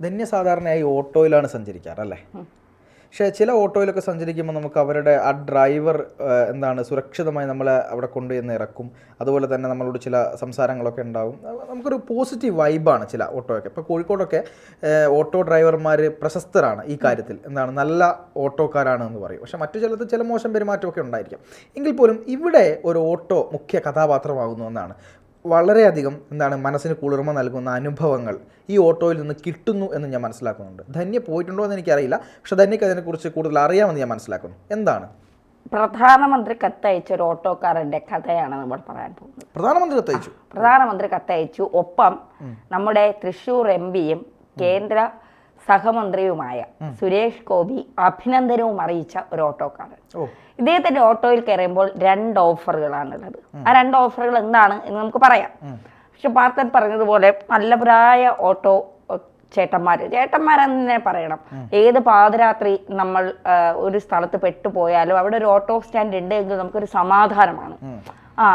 ധന്യ സാധാരണയായി ഓട്ടോയിലാണ് സഞ്ചരിക്കാറ് അല്ലേ പക്ഷേ ചില ഓട്ടോയിലൊക്കെ സഞ്ചരിക്കുമ്പോൾ നമുക്ക് അവരുടെ ആ ഡ്രൈവർ എന്താണ് സുരക്ഷിതമായി നമ്മളെ അവിടെ കൊണ്ടുചെന്ന് ഇറക്കും. അതുപോലെ തന്നെ നമ്മളോട് ചില സംസാരങ്ങളൊക്കെ ഉണ്ടാവും. നമുക്കൊരു പോസിറ്റീവ് വൈബാണ് ചില ഓട്ടോയൊക്കെ. ഇപ്പോൾ കോഴിക്കോടൊക്കെ ഓട്ടോ ഡ്രൈവർമാർ പ്രശസ്തരാണ് ഈ കാര്യത്തിൽ. എന്താണ് നല്ല ഓട്ടോക്കാരാണ് എന്ന് പറയും. പക്ഷേ മറ്റു ചിലത് ചില മോശം പെരുമാറ്റമൊക്കെ ഉണ്ടായിരിക്കും. എങ്കിൽ പോലും ഇവിടെ ഒരു ഓട്ടോ മുഖ്യ കഥാപാത്രമാകുന്നു എന്നാണ് വളരെയധികം എന്താണ് മനസ്സിന് കുളിർമ നൽകുന്ന അനുഭവങ്ങൾ ഈ ഓട്ടോയിൽ നിന്ന് കിട്ടുന്നു എന്ന് ഞാൻ മനസ്സിലാക്കുന്നുണ്ട്. ധന്യ പോയിട്ടുണ്ടോ എന്ന് എനിക്കറിയില്ല. പക്ഷെ ധന്യക്ക് അതിനെക്കുറിച്ച് കൂടുതൽ അറിയാമെന്ന് ഞാൻ മനസ്സിലാക്കുന്നു. എന്താണ്? പ്രധാനമന്ത്രി കത്തയച്ച ഒരു ഓട്ടോക്കാരന്റെ കഥയാണ് നമ്മൾ പറയാൻ പോകുന്നത്. പ്രധാനമന്ത്രി കത്തയച്ചു? പ്രധാനമന്ത്രി കത്തയച്ചു. ഒപ്പം നമ്മുടെ തൃശൂർ എം പിയും കേന്ദ്ര സഹമന്ത്രിയുമായ സുരേഷ് ഗോപി അഭിനന്ദനവും അറിയിച്ച ഒരു ഓട്ടോക്കാരൻ ഇദ്ദേഹത്തിന്റെ ഓട്ടോയിൽ കയറിയുമ്പോൾ രണ്ട് ഓഫറുകളാണുള്ളത്. ആ രണ്ട് ഓഫറുകൾ എന്താണ് എന്ന് നമുക്ക് പറയാം. പക്ഷെ പാർത്തൻ പറഞ്ഞതുപോലെ നല്ല പ്രായ ഓട്ടോ ചേട്ടന്മാര് ചേട്ടന്മാരെന്ന് തന്നെ പറയണം ഏത് പാതിരാത്രി നമ്മൾ ഒരു സ്ഥലത്ത് പെട്ടുപോയാലും അവിടെ ഒരു ഓട്ടോ സ്റ്റാൻഡ് ഉണ്ട് എങ്കിൽ നമുക്കൊരു സമാധാനമാണ്. ആ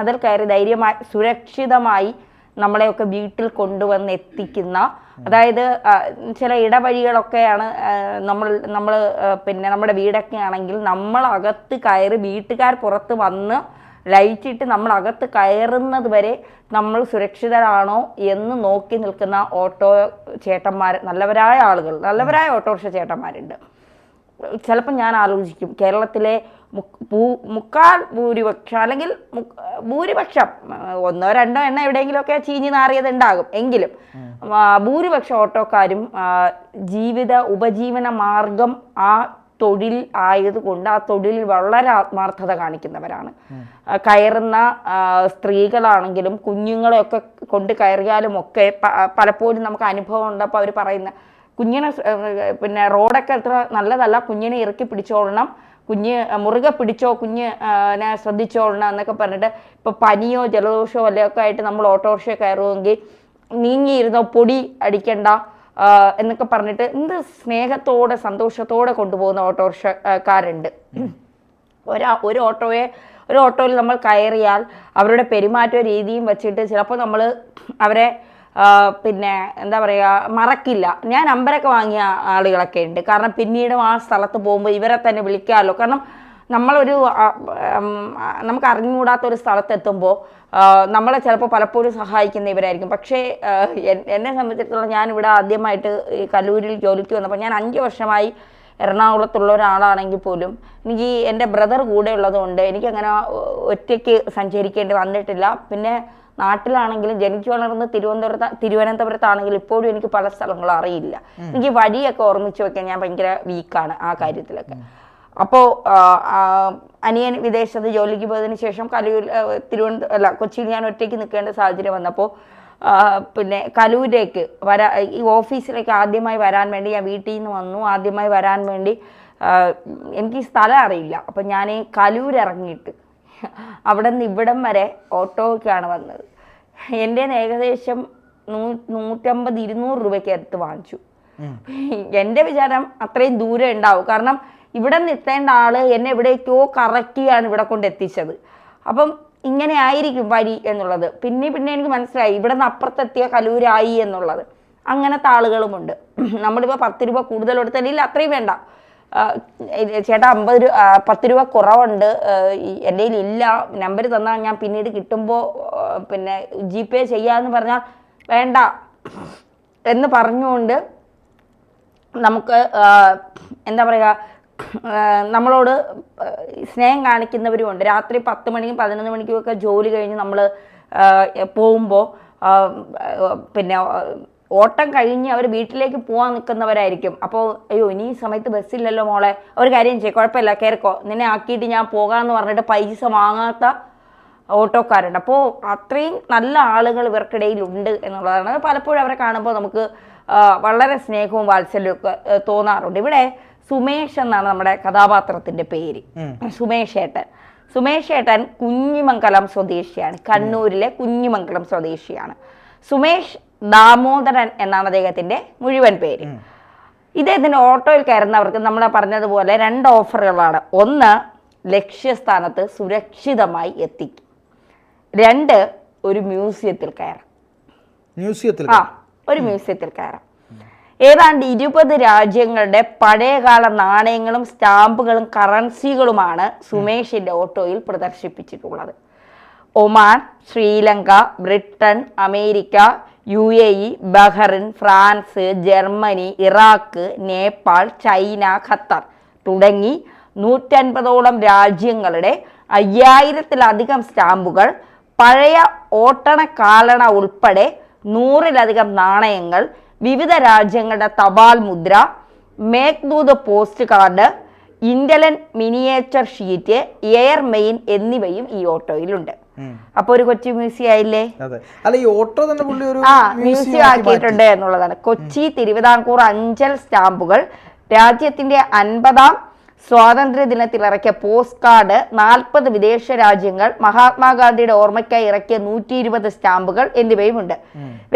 അതിൽ കയറി ധൈര്യമായി സുരക്ഷിതമായി നമ്മളെയൊക്കെ വീട്ടിൽ കൊണ്ടുവന്ന് എത്തിക്കുന്ന അതായത് ചില ഇടവഴികളൊക്കെയാണ് നമ്മൾ നമ്മൾ പിന്നെ നമ്മുടെ വീടൊക്കെ ആണെങ്കിൽ നമ്മൾ അകത്ത് കയറി വീട്ടുകാർ പുറത്ത് വന്ന് ലൈറ്റ് ഇട്ട് നമ്മൾ അകത്ത് കയറുന്നത് വരെ നമ്മൾ സുരക്ഷിതരാണോ എന്ന് നോക്കി നിൽക്കുന്ന ഓട്ടോ ചേട്ടന്മാർ നല്ലവരായ ആളുകൾ നല്ലവരായ ഓട്ടോറിക്ഷ ചേട്ടന്മാരുണ്ട്. ചിലപ്പോൾ ഞാൻ ആലോചിക്കും കേരളത്തിലെ ഭൂ- മുക്കാൽ ഭൂരിപക്ഷം അല്ലെങ്കിൽ ഭൂരിപക്ഷം ഒന്നോ രണ്ടോ എണ്ണ എവിടെയെങ്കിലുമൊക്കെ ചീഞ്ഞ് നാറിയത് ഉണ്ടാകും. എങ്കിലും ഭൂരിപക്ഷം ഓട്ടോക്കാരും ജീവിത ഉപജീവന മാർഗം ആ തൊഴിൽ ആയതുകൊണ്ട് ആ തൊഴിലിൽ വളരെ ആത്മാർത്ഥത കാണിക്കുന്നവരാണ്. കയറുന്ന സ്ത്രീകളാണെങ്കിലും കുഞ്ഞുങ്ങളെയൊക്കെ കൊണ്ട് കയറിയാലും ഒക്കെ പലപ്പോഴും നമുക്ക് അനുഭവം ഉണ്ടപ്പോൾ അവർ പറയുന്ന കുഞ്ഞിനെ പിന്നെ റോഡൊക്കെ അത്ര നല്ലതല്ല. കുഞ്ഞിനെ ഇറക്കി പിടിച്ചോളണം. കുഞ്ഞ് മുറുകെ പിടിച്ചോ കുഞ്ഞ് ശ്രദ്ധിച്ചോളണം എന്നൊക്കെ പറഞ്ഞിട്ട് ഇപ്പോൾ പനിയോ ജലദോഷമോ വല്ലതൊക്കെ ആയിട്ട് നമ്മൾ ഓട്ടോറിക്ഷ കയറുമെങ്കിൽ നീങ്ങിയിരുന്നോ പൊടി അടിക്കണ്ട എന്നൊക്കെ പറഞ്ഞിട്ട് എന്ത് സ്നേഹത്തോടെ സന്തോഷത്തോടെ കൊണ്ടുപോകുന്ന ഓട്ടോറിക്ഷക്കാരുണ്ട്. ഒരാ ഒരു ഓട്ടോയെ ഒരു ഓട്ടോയിൽ നമ്മൾ കയറിയാൽ അവരുടെ പെരുമാറ്റ രീതിയും വെച്ചിട്ട് ചിലപ്പോൾ നമ്മൾ അവരെ പിന്നെ എന്താ പറയുക മറക്കില്ല. ഞാൻ നമ്പരൊക്കെ വാങ്ങിയ ആളുകളൊക്കെ ഉണ്ട്. കാരണം പിന്നീട് ആ സ്ഥലത്ത് പോകുമ്പോൾ ഇവരെ തന്നെ വിളിക്കാമല്ലോ. കാരണം നമ്മളൊരു നമുക്ക് അറിഞ്ഞുകൂടാത്ത ഒരു സ്ഥലത്തെത്തുമ്പോൾ നമ്മളെ ചിലപ്പോൾ പലപ്പോഴും സഹായിക്കുന്ന ഇവരായിരിക്കും. പക്ഷേ എന്നെ സംബന്ധിച്ചിടത്തോളം ഞാൻ ഇവിടെ ആദ്യമായിട്ട് ഈ കല്ലൂരിൽ ജോലിക്ക് വന്നപ്പോൾ ഞാൻ അഞ്ച് വർഷമായി എറണാകുളത്തുള്ള ഒരാളാണെങ്കിൽ പോലും എനിക്ക് എന്റെ ബ്രദർ കൂടെ ഉള്ളതുകൊണ്ട് എനിക്കങ്ങനെ ഒറ്റയ്ക്ക് സഞ്ചരിക്കേണ്ടി വന്നിട്ടില്ല. പിന്നെ നാട്ടിലാണെങ്കിലും ജനിച്ചു വളർന്ന് തിരുവനന്തപുരത്ത് തിരുവനന്തപുരത്താണെങ്കിലും ഇപ്പോഴും എനിക്ക് പല സ്ഥലങ്ങളും അറിയില്ല. എനിക്ക് വഴിയൊക്കെ ഓർമ്മിച്ച് വെക്കാൻ ഞാൻ ഭയങ്കര വീക്കാണ് ആ കാര്യത്തിലൊക്കെ. അപ്പോൾ അനിയൻ വിദേശത്ത് ജോലിക്ക് പോയതിന് ശേഷം കലൂർ തിരുവനന്തപുരം അല്ല കൊച്ചിയിൽ ഞാൻ ഒറ്റയ്ക്ക് നിൽക്കേണ്ട സാഹചര്യം വന്നപ്പോൾ പിന്നെ കലൂരേക്ക് വരാ ഈ ഓഫീസിലേക്ക് ആദ്യമായി വരാൻ വേണ്ടി ഞാൻ വീട്ടിൽ നിന്ന് വന്നു. ആദ്യമായി വരാൻ വേണ്ടി എനിക്ക് ഈ സ്ഥലം അറിയില്ല. അപ്പം ഞാൻ കലൂർ ഇറങ്ങിയിട്ട് അവിടെ നിന്ന് ഇവിടം വരെ ഓട്ടോയ്ക്കാണ് വന്നത്. എന്റെ ഏകദേശം നൂ നൂറ്റമ്പത് ഇരുന്നൂറ് രൂപയ്ക്ക് അടുത്ത് വാങ്ങിച്ചു. എന്റെ വിചാരം അത്രയും ദൂരം ഉണ്ടാവും. കാരണം ഇവിടെ നിന്ന് എത്തേണ്ട ആൾ എന്നെ എവിടേക്കോ കറക്കിയാണ് ഇവിടെ കൊണ്ട് എത്തിച്ചത്. അപ്പം ഇങ്ങനെ ആയിരിക്കും വരി എന്നുള്ളത്. പിന്നെ പിന്നെ എനിക്ക് മനസ്സിലായി. ഇവിടെ നിന്ന് അപ്പുറത്തെത്തിയ കലൂരായി എന്നുള്ളത്. അങ്ങനത്തെ ആളുകളുമുണ്ട്. നമ്മളിപ്പോൾ പത്ത് രൂപ കൂടുതൽ കൊടുത്താൽ അത്രയും വേണ്ട. ചേട്ടാ അമ്പത് രൂപ പത്ത് രൂപ കുറവുണ്ട്. എന്റെ കയ്യിൽ ഇല്ല നമ്പർ തന്നാൽ ഞാൻ പിന്നീട് കിട്ടുമ്പോൾ പിന്നെ ജി പേ ചെയ്യാമെന്ന് പറഞ്ഞാൽ വേണ്ട എന്ന് പറഞ്ഞുകൊണ്ട് നമുക്ക് എന്താ പറയുക നമ്മളോട് സ്നേഹം കാണിക്കുന്നവരുമുണ്ട്. രാത്രി പത്ത് മണിക്കും പതിനൊന്ന് മണിക്കും ഒക്കെ ജോലി കഴിഞ്ഞ് നമ്മൾ പോകുമ്പോൾ പിന്നെ ഓട്ടം കഴിഞ്ഞ് അവർ വീട്ടിലേക്ക് പോകാൻ നിൽക്കുന്നവരായിരിക്കും. അപ്പോൾ അയ്യോ ഇനി ഈ സമയത്ത് ബസ്സില്ലല്ലോ മോളെ. ഒരു കാര്യം ചെയ്യും കുഴപ്പമില്ല കയറിക്കോ നിന്നെ ആക്കിയിട്ട് ഞാൻ പോകാമെന്ന് പറഞ്ഞിട്ട് പൈസ വാങ്ങാത്ത ഓട്ടോക്കാരുണ്ട്. അപ്പോൾ അത്രയും നല്ല ആളുകൾ ഇവർക്കിടയിൽ ഉണ്ട് എന്നുള്ളതാണ്. പലപ്പോഴും അവരെ കാണുമ്പോൾ നമുക്ക് വളരെ സ്നേഹവും വാത്സല്യവും ഒക്കെ തോന്നാറുണ്ട്. ഇവിടെ സുമേഷ് എന്നാണ് നമ്മുടെ കഥാപാത്രത്തിന്റെ പേര്. സുമേഷ് ഏട്ടൻ സുമേഷ് ഏട്ടൻ കുഞ്ഞിമംഗലം സ്വദേശിയാണ്. കണ്ണൂരിലെ കുഞ്ഞിമംഗലം സ്വദേശിയാണ്. സുമേഷ് ദാമോദരൻ എന്നാണ് അദ്ദേഹത്തിന്റെ മുഴുവൻ പേര്. ഇദ്ദേഹത്തിന്റെ ഓട്ടോയിൽ കയറുന്നവർക്ക് നമ്മൾ പറഞ്ഞതുപോലെ രണ്ട് ഓഫറുകളാണ്. ഒന്ന് ലക്ഷ്യസ്ഥാനത്ത് സുരക്ഷിതമായി എത്തിക്കും രണ്ട് ഒരു മ്യൂസിയത്തിൽ കയറാം. മ്യൂസിയത്തിൽ ആ ഒരു മ്യൂസിയത്തിൽ കയറാം. ഏതാണ്ട് ഇരുപത് രാജ്യങ്ങളുടെ പഴയകാല നാണയങ്ങളും സ്റ്റാമ്പുകളും കറൻസികളുമാണ് സുമേഷിന്റെ ഓട്ടോയിൽ പ്രദർശിപ്പിച്ചിട്ടുള്ളത്. Oman Sri Lanka Britain America U A E Bahrain France Germany Iraq Nepal China Qatar തുടങ്ങി നൂറ്റൻപതോളം രാജ്യങ്ങളുടെ അയ്യായിരത്തിലധികം സ്റ്റാമ്പുകൾ പഴയ ഓട്ടണ കാലണ ഉൾപ്പെടെ നൂറിലധികം നാണയങ്ങൾ വിവിധ രാജ്യങ്ങളുടെ തപാൽ മുദ്ര Meghdoot post card inland miniature sheet air mail എന്നിവയും ഈ ഓട്ടോയിലുണ്ട്. അപ്പൊ ഒരു കൊച്ചി മ്യൂസിയം ആയില്ലേ? ആ മ്യൂസിയം ആക്കിയിട്ടുണ്ട് എന്നുള്ളതാണ്. കൊച്ചി തിരുവിതാംകൂർ അഞ്ചൽ സ്റ്റാമ്പുകൾ രാജ്യത്തിന്റെ അൻപതാം സ്വാതന്ത്ര്യ ദിനത്തിൽ ഇറക്കിയ പോസ്റ്റ് കാർഡ് നാൽപ്പത് വിദേശ രാജ്യങ്ങൾ മഹാത്മാഗാന്ധിയുടെ ഓർമ്മയ്ക്കായി ഇറക്കിയ നൂറ്റി ഇരുപത് സ്റ്റാമ്പുകൾ എന്നിവയുമുണ്ട്.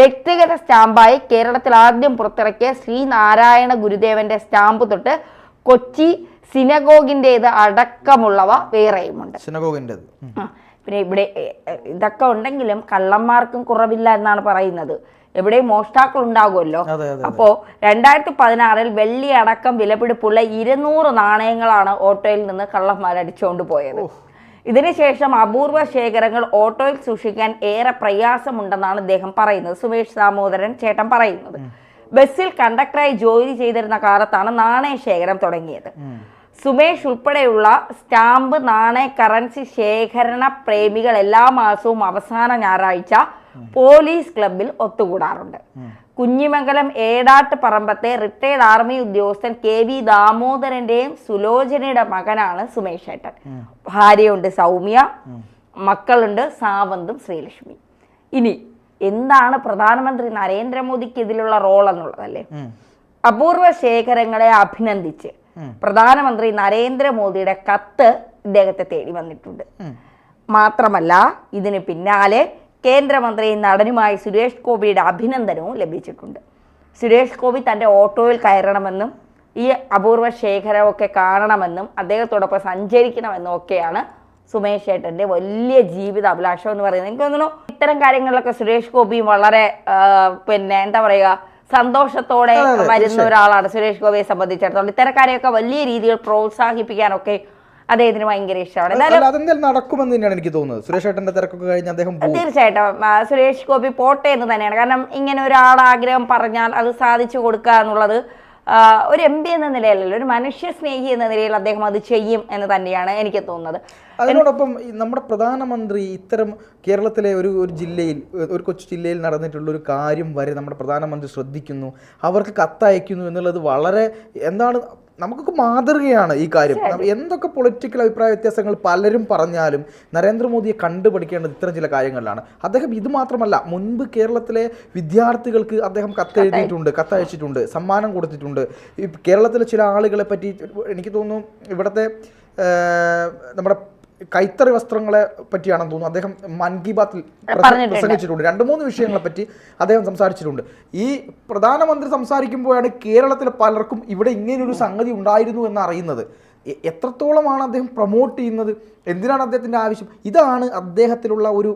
വ്യക്തിഗത സ്റ്റാമ്പായി കേരളത്തിൽ ആദ്യം പുറത്തിറക്കിയ ശ്രീനാരായണ ഗുരുദേവന്റെ സ്റ്റാമ്പ് തൊട്ട് കൊച്ചി സിനഗോഗിന്റേത് അടക്കമുള്ളവ വേറെയുമുണ്ട്. സിനഗോഗിന്റെത് പിന്നെ ഇവിടെ ഇതൊക്കെ ഉണ്ടെങ്കിലും കള്ളന്മാർക്കും കുറവില്ല എന്നാണ് പറയുന്നത്. എവിടെയും മോഷ്ടാക്കൾ ഉണ്ടാകുമല്ലോ അപ്പോൾ രണ്ടായിരത്തി പതിനാറിൽ വെള്ളി അടക്കം വിലപിടിപ്പുള്ള ഇരുന്നൂറ് നാണയങ്ങളാണ് ഓട്ടോയിൽ നിന്ന് കള്ളന്മാർ അടിച്ചുകൊണ്ട് പോയത്. ഇതിനുശേഷം അപൂർവ ശേഖരങ്ങൾ ഓട്ടോയിൽ സൂക്ഷിക്കാൻ ഏറെ പ്രയാസമുണ്ടെന്നാണ് അദ്ദേഹം പറയുന്നത്. സുമേഷ് ദാമോദരൻ ചേട്ടൻ പറയുന്നത്. ബസ്സിൽ കണ്ടക്ടറായി ജോലി ചെയ്തിരുന്ന കാലത്താണ് നാണയ ശേഖരം തുടങ്ങിയത്. സുമേഷ് ഉൾപ്പെടെയുള്ള സ്റ്റാമ്പ് നാണയ കറൻസി ശേഖരണ പ്രേമികൾ എല്ലാ മാസവും അവസാന ഞായറാഴ്ച പോലീസ് ക്ലബിൽ ഒത്തുകൂടാറുണ്ട്. കുഞ്ഞിമംഗലം ഏടാട്ട് പറമ്പത്തെ റിട്ടയർഡ് ആർമി ഉദ്യോഗസ്ഥൻ കെ വി ദാമോദരന്റെയും സുലോചനയുടെ മകനാണ് സുമേഷ് ഏട്ടൻ. ഭാര്യയുണ്ട് സൗമ്യ മക്കളുണ്ട് സാവന്തും ശ്രീലക്ഷ്മി. ഇനി എന്താണ് പ്രധാനമന്ത്രി നരേന്ദ്രമോദിക്ക് ഇതിലുള്ള റോൾ എന്നുള്ളതല്ലേ? അപൂർവ ശേഖരങ്ങളെ അഭിനന്ദിച്ച് പ്രധാനമന്ത്രി നരേന്ദ്രമോദിയുടെ കത്ത് ഇദ്ദേഹത്തെ തേടി വന്നിട്ടുണ്ട്. മാത്രമല്ല ഇതിന് പിന്നാലെ കേന്ദ്രമന്ത്രി നടനുമായി സുരേഷ് ഗോപിയുടെ അഭിനന്ദനവും ലഭിച്ചിട്ടുണ്ട്. സുരേഷ് ഗോപി തന്റെ ഓട്ടോയിൽ കയറണമെന്നും ഈ അപൂർവ ശേഖരമൊക്കെ കാണണമെന്നും അദ്ദേഹത്തോടൊപ്പം സഞ്ചരിക്കണമെന്നും ഒക്കെയാണ് സുമേഷ് ഏട്ടന്റെ വലിയ ജീവിത അഭിലാഷം എന്ന് പറയുന്നത്. എനിക്ക് തോന്നുന്നു ഇത്തരം കാര്യങ്ങളിലൊക്കെ സുരേഷ് ഗോപിയും വളരെ പിന്നെ എന്താ പറയുക സന്തോഷത്തോടെ വരുന്ന ഒരാളാണ് സുരേഷ് ഗോപിയെ സംബന്ധിച്ചിടത്തോളം. ഇത്തരക്കാരെയൊക്കെ വലിയ രീതിയിൽ പ്രോത്സാഹിപ്പിക്കാനൊക്കെ അദ്ദേഹത്തിന് ഭയങ്കര ഇഷ്ടമാണ്. നടക്കുമെന്ന് തന്നെയാണ് എനിക്ക് തോന്നുന്നത്. സുരേഷ് ഏട്ടന്റെ തിരക്കൊക്കെ കഴിഞ്ഞ് അദ്ദേഹം തീർച്ചയായിട്ടും. സുരേഷ് ഗോപി പോട്ടെ എന്ന് തന്നെയാണ്. കാരണം ഇങ്ങനെ ഒരാൾ ആഗ്രഹം പറഞ്ഞാൽ അത് സാധിച്ചു കൊടുക്കുക എന്നുള്ളത് ഒരു എം പി എന്ന നിലയിലല്ല ഒരു മനുഷ്യ സ്നേഹി എന്ന നിലയിൽ അദ്ദേഹം അത് ചെയ്യും എന്ന് തന്നെയാണ് എനിക്ക് തോന്നുന്നത്. അതിനോടൊപ്പം നമ്മുടെ പ്രധാനമന്ത്രി ഇത്തരം കേരളത്തിലെ ഒരു ഒരു ജില്ലയിൽ ഒരു കൊച്ചു ജില്ലയിൽ നടന്നിട്ടുള്ള ഒരു കാര്യം വരെ നമ്മുടെ പ്രധാനമന്ത്രി ശ്രദ്ധിക്കുന്നു. അവർക്ക് കത്തയക്കുന്നു എന്നുള്ളത് വളരെ എന്താണ് നമുക്കൊക്കെ മാതൃകയാണ് ഈ കാര്യം. എന്തൊക്കെ പൊളിറ്റിക്കൽ അഭിപ്രായ വ്യത്യാസങ്ങൾ പലരും പറഞ്ഞാലും നരേന്ദ്രമോദിയെ കണ്ടുപഠിക്കേണ്ടത് ഇത്തരം ചില കാര്യങ്ങളിലാണ്. അദ്ദേഹം ഇത് മാത്രമല്ല മുൻപ് കേരളത്തിലെ വിദ്യാർത്ഥികൾക്ക് അദ്ദേഹം കത്തെഴുതിയിട്ടുണ്ട് കത്തയച്ചിട്ടുണ്ട് സമ്മാനം കൊടുത്തിട്ടുണ്ട്. ഈ കേരളത്തിലെ ചില ആളുകളെ പറ്റി എനിക്ക് തോന്നുന്നു ഇവിടുത്തെ നമ്മുടെ കൈത്തറി വസ്ത്രങ്ങളെ പറ്റിയാണെന്ന് തോന്നുന്നു. അദ്ദേഹം മൻ കി ബാത്തിൽ പ്രസംഗിച്ചിട്ടുണ്ട്. രണ്ട് മൂന്ന് വിഷയങ്ങളെ പറ്റി അദ്ദേഹം സംസാരിച്ചിട്ടുണ്ട്. ഈ പ്രധാനമന്ത്രി സംസാരിക്കുമ്പോഴാണ് കേരളത്തിലെ പലർക്കും ഇവിടെ ഇങ്ങനെയൊരു സംഗതി ഉണ്ടായിരുന്നു എന്ന് അറിയുന്നത്. എത്രത്തോളമാണ് അദ്ദേഹം പ്രൊമോട്ട് ചെയ്യുന്നത്? എന്തിനാണ് അദ്ദേഹത്തിന്റെ ആവശ്യം? ഇതാണ് അദ്ദേഹത്തിലുള്ള ഒരു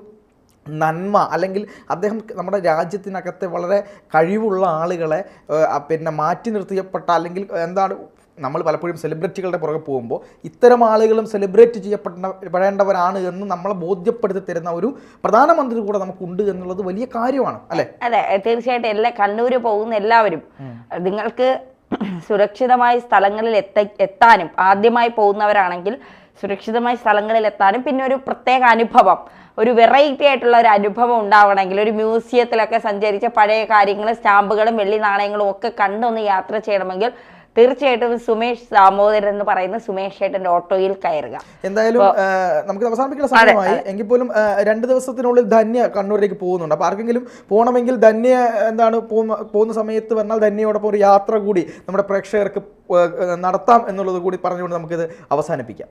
നന്മ. അല്ലെങ്കിൽ അദ്ദേഹം നമ്മുടെ രാജ്യത്തിനകത്തെ വളരെ കഴിവുള്ള ആളുകളെ പിന്നെ മാറ്റി നിർത്തിയപ്പെട്ട അല്ലെങ്കിൽ എന്താണ് നമ്മൾ പലപ്പോഴും സെലിബ്രിറ്റികളുടെ പുറകെ പോകുമ്പോൾ ഇത്തരം ആളുകളും സെലിബ്രേറ്റ് ചെയ്യപ്പെടേണ്ടവരാണ് പെടേണ്ടവരാണ് എന്ന് നമ്മളെ ബോധ്യപ്പെടുത്തി തരുന്ന ഒരു പ്രധാനമന്ത്രി കൂടെ നമുക്കുണ്ട് എന്നുള്ളത് വലിയ കാര്യമാണ് അല്ലേ? അതെ തീർച്ചയായിട്ടും എല്ലാ കണ്ണൂര് പോകുന്ന എല്ലാവരും നിങ്ങൾക്ക് സുരക്ഷിതമായ സ്ഥലങ്ങളിൽ എത്ത എത്താനും ആദ്യമായി പോകുന്നവരാണെങ്കിൽ സുരക്ഷിതമായ സ്ഥലങ്ങളിൽ എത്താനും പിന്നെ ഒരു പ്രത്യേക അനുഭവം ഒരു വെറൈറ്റി ആയിട്ടുള്ള ഒരു അനുഭവം ഉണ്ടാവണമെങ്കിൽ ഒരു മ്യൂസിയത്തിലൊക്കെ സഞ്ചരിച്ച പഴയ കാര്യങ്ങൾ സ്റ്റാമ്പുകളും വെള്ളി നാണയങ്ങളും ഒക്കെ കണ്ടൊന്ന് യാത്ര ചെയ്യണമെങ്കിൽ തീർച്ചയായിട്ടും സുമേഷ് ദാമോദരൻ എന്ന് പറയുന്ന സുമേഷ് ഏട്ടന്റെ ഓട്ടോയിൽ കയറുക. എന്തായാലും നമുക്ക് അവസാനിപ്പിക്കുന്ന സമയമായി. എങ്കിൽ പോലും രണ്ട് ദിവസത്തിനുള്ളിൽ ധന്യ കണ്ണൂരിലേക്ക് പോകുന്നുണ്ട്. അപ്പോൾ ആർക്കെങ്കിലും പോകണമെങ്കിൽ ധന്യ എന്താണ് പോകുന്ന സമയത്ത് വന്നാൽ ധന്യയോടൊപ്പം ഒരു യാത്ര കൂടി നമ്മുടെ പ്രേക്ഷകർക്ക് നടത്താം എന്നുള്ളത് കൂടി പറഞ്ഞുകൊണ്ട് നമുക്കിത് അവസാനിപ്പിക്കാം.